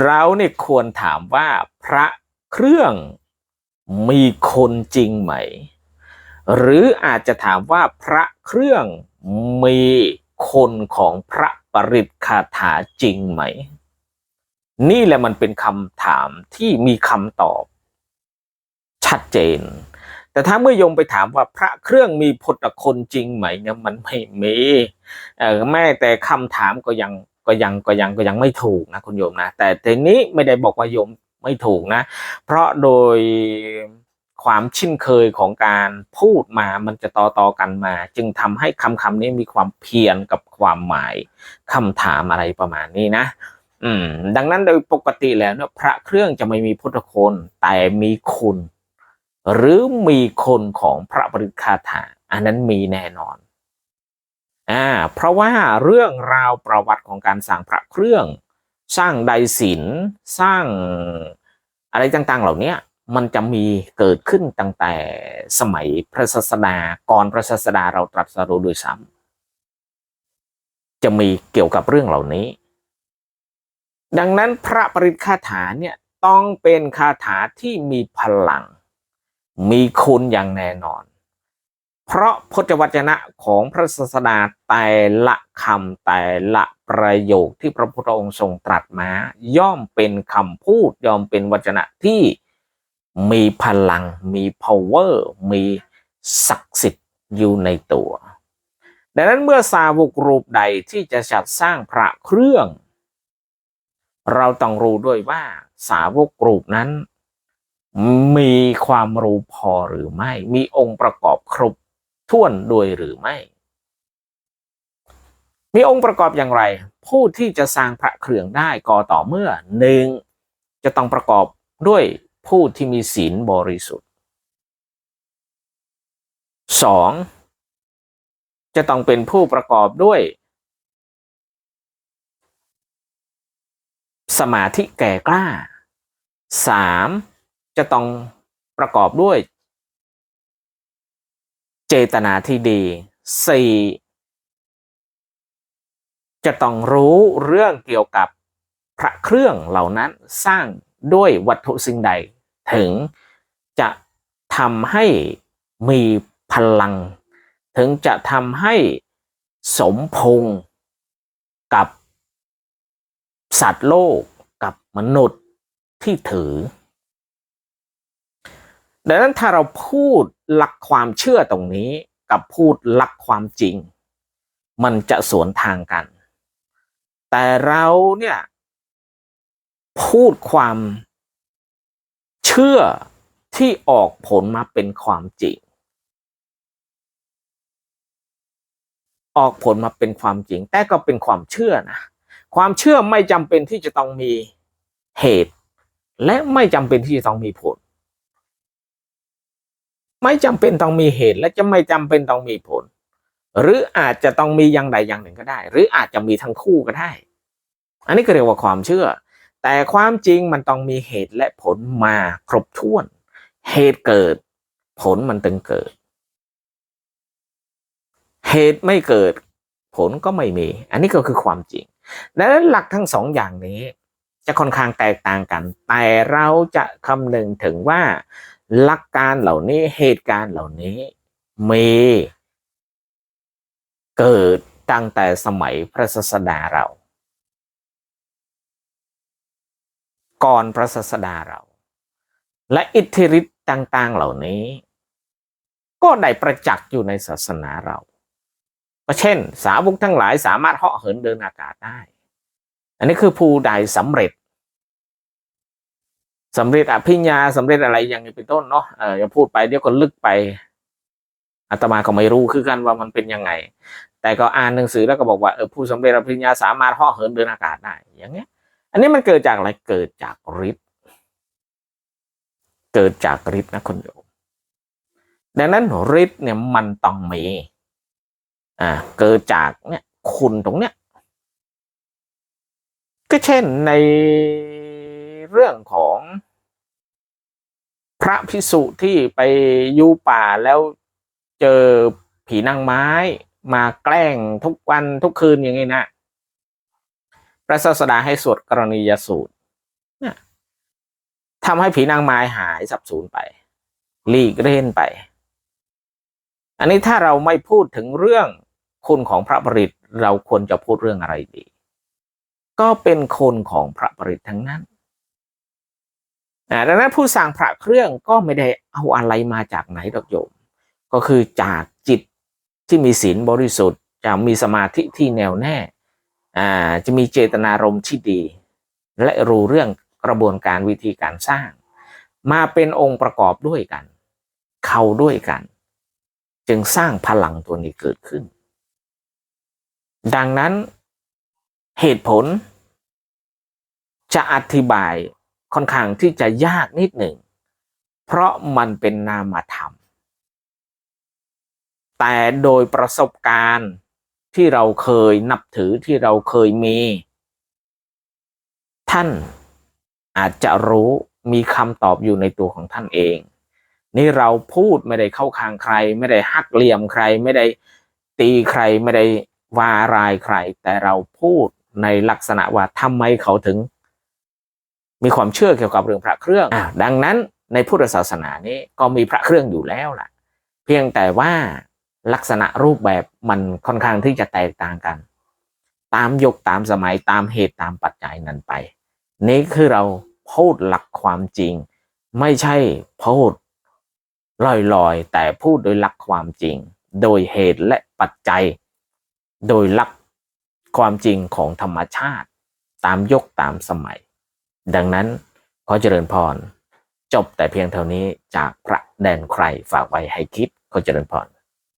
เราเนี่ยควรถามว่าพระเครื่องมีคนจริงไหม หรืออาจจะถามว่าพระเครื่องมีคนของพระปริตคาถาจริงไหม นี่แหละมันเป็นคำถามที่มีคำตอบ ชัดเจน แต่ถ้าเมื่อโยมไปถามว่าพระเครื่องมีพุทธคนจริงไหมเนี่ยมันไม่มีแม้แต่คำถามก็ยัง ก็ยังก็ยังก็ยังไม่ถูกนะคุณโยมนะ แต่ทีนี้ไม่ได้บอกว่าโยมไม่ถูกนะ เพราะโดยความชินเคยของการพูดมามันจะต่อต่อกันมา จึงทำให้คำคำนี้มีความเพี้ยนกับความหมายคำถามอะไรประมาณนี้นะ อืม ดังนั้นโดยปกติแล้วเนี่ยพระเครื่องจะไม่มีพุทธคุณแต่มีคุณ หรือมีคนของพระปริคาถาอันนั้นมีแน่นอน อ่าเพราะว่าเรื่องราวประวัติของการสร้างพระเครื่อง สร้างไดศิลสร้างอะไรต่างๆ เหล่านี้มันจะมีเกิดขึ้นตั้งแต่สมัยพระศาสดาก่อนพระศาสดาเราตรัสรู้ด้วยซ้ำจะมีเกี่ยวกับเรื่องเหล่านี้ ดังนั้นพระปริคาถาเนี่ยต้องเป็นคาถาที่มีพลัง มีคุณอย่างแน่นอน เพราะพจวจนะของพระศาสดาแต่ละคำแต่ละประโยคที่พระพุทธองค์ทรงตรัสมา ย่อมเป็นคำพูดย่อมเป็นวจนะที่มีพลัง มี power มีศักดิ์สิทธิ์อยู่ในตัว ดังนั้นเมื่อสาวกรูปใดที่จะจัดสร้างพระเครื่อง เราต้องรู้ด้วยว่าสาวกรูปนั้น มีความรู้พอหรือไม่ มีองค์ประกอบครบ ถ้วนด้วยหรือไม่ มีองค์ประกอบอย่างไร ผู้ที่จะสร้างพระเครื่องได้ก็ต่อเมื่อหนึ่งจะต้องประกอบด้วยผู้ที่มีศีลบริสุทธิ์สองจะต้องเป็นผู้ประกอบด้วย สมาธิแก่กล้าสามจะต้องประกอบด้วย เจตนาที่ดีสี่จะต้องรู้เรื่องเกี่ยวกับพระเครื่องเหล่านั้นสร้างด้วยวัตถุสิ่งใด ถึงจะทำให้มีพลัง ถึงจะทำให้สมพงษ์กับสัตว์โลกกับมนุษย์ที่ถือ ดังนั้นถ้าเราพูดหลักความเชื่อตรงนี้กับพูดหลักความจริง มันจะสวนทางกัน แต่เราเนี่ยพูดความเชื่อที่ออกผลมาเป็นความจริง ออกผลมาเป็นความจริง แต่ก็เป็นความเชื่อนะ ความเชื่อไม่จำเป็นที่จะต้องมีเหตุ และไม่จำเป็นที่จะต้องมีผล ไม่จำเป็นต้องมีเหตุและจะไม่จำเป็นต้องมีผล หรืออาจจะต้องมีอย่างใดอย่างหนึ่งก็ได้ หรืออาจจะมีทั้งคู่ก็ได้ อันนี้ก็เรียกว่าความเชื่อ แต่ความจริงมันต้องมีเหตุและผลมาครบถ้วน เหตุเกิด ผลมันตึงเกิด เหตุไม่เกิด ผลก็ไม่มี อันนี้ก็คือความจริงดังนั้นหลักทั้งสองอย่างนี้ จะค่อนข้างแตกต่างกัน แต่เราจะคำนึงถึงว่า หลักการเหล่านี้เหตุการณ์เหล่านี้มีเกิดตั้งแต่สมัยพระศาสดาเรา ก่อนพระศาสดาเรา และอิทธิฤทธิ์ต่าง ๆเหล่านี้ ก็ได้ประจักษ์อยู่ในศาสนาเราก็เช่น สาวกทั้งหลายสามารถเหาะเหินเดินอากาศได้ อันนี้คือผู้ใดสำเร็จ สำเร็จอภิญญาสำเร็จอะไรอย่างนี้เป็นต้นเนาะเอออย่าพูดไปเดี๋ยวก็ลึกไปอาตมาก็ไม่รู้คือกันว่ามันเป็นยังไง แต่ก็อ่านหนังสือแล้วก็บอกว่าเออผู้สำเร็จอภิญญาสามารถหาะเหินเดินอากาศได้อย่างเงี้ย อันนี้มันเกิดจากอะไรเกิดจากฤทธิ์เกิดจากฤทธิ์นะคุณโยมดังนั้นฤทธิ์เนี่ยมันต้องมีอ่าเกิดจากเนี่ยคุณตรงเนี้ยก็เช่นในเรื่องของ พระพิสุที่ไปอยู่ป่าแล้วเจอผีนางไม้ มาแกล้งทุกวันทุกคืนอย่างนี้นะพระศาสดาให้สวดกรณียสูตรทำให้ผีนางไม้หายสับสูญไปหลีกเล่นไป อันนี้ถ้าเราไม่พูดถึงเรื่องคุณของพระบริตเราควรจะพูดเรื่องอะไรดี ก็เป็นคนของพระบริตทั้งนั้น ดังนั้นผู้สร้างพระเครื่องก็ไม่ได้เอาอะไรมาจากไหนดอกโยม ก็คือจากจิตที่มีศีลบริสุทธิ์จะมีสมาธิที่แน่วแน่อ่าจะมีเจตนารมณ์ที่ดี และรู้เรื่องกระบวนการวิธีการสร้าง มาเป็นองค์ประกอบด้วยกัน เข้าด้วยกัน จึงสร้างพลังตัวนี้เกิดขึ้น ดังนั้นเหตุผลจะอธิบาย ค่อนข้างที่จะยากนิดหนึ่ง เพราะมันเป็นนามธรรม แต่โดยประสบการณ์ที่เราเคยนับถือที่เราเคยมี ท่านอาจจะรู้มีคำตอบอยู่ในตัวของท่านเอง นี่เราพูดไม่ได้เข้าข้างใคร ไม่ได้หักเหลี่ยมใคร ไม่ได้ตีใครไม่ได้วารายใคร แต่เราพูดในลักษณะว่าทำไมเขาถึง มีความเชื่อเกี่ยวกับเรื่องพระเครื่องอะดังนั้นในพุทธศาสนานี้ก็มีพระเครื่องอยู่แล้วล่ะ เพียงแต่ว่าลักษณะรูปแบบมันค่อนข้างที่จะแตกต่างกัน ตามยกตามสมัยตามเหตุตามปัจจัยนั้นไป นี่คือเราพูดหลักความจริง ไม่ใช่พูดลอยๆ แต่พูดโดยหลักความจริง โดยเหตุและปัจจัย โดยหลักความจริงของธรรมชาติ ตามยกตามสมัย ดังนั้นขอเจริญพร จบแต่เพียงเท่านี้จากพระแดนใครฝากไว้ให้คิดขอเจริญพร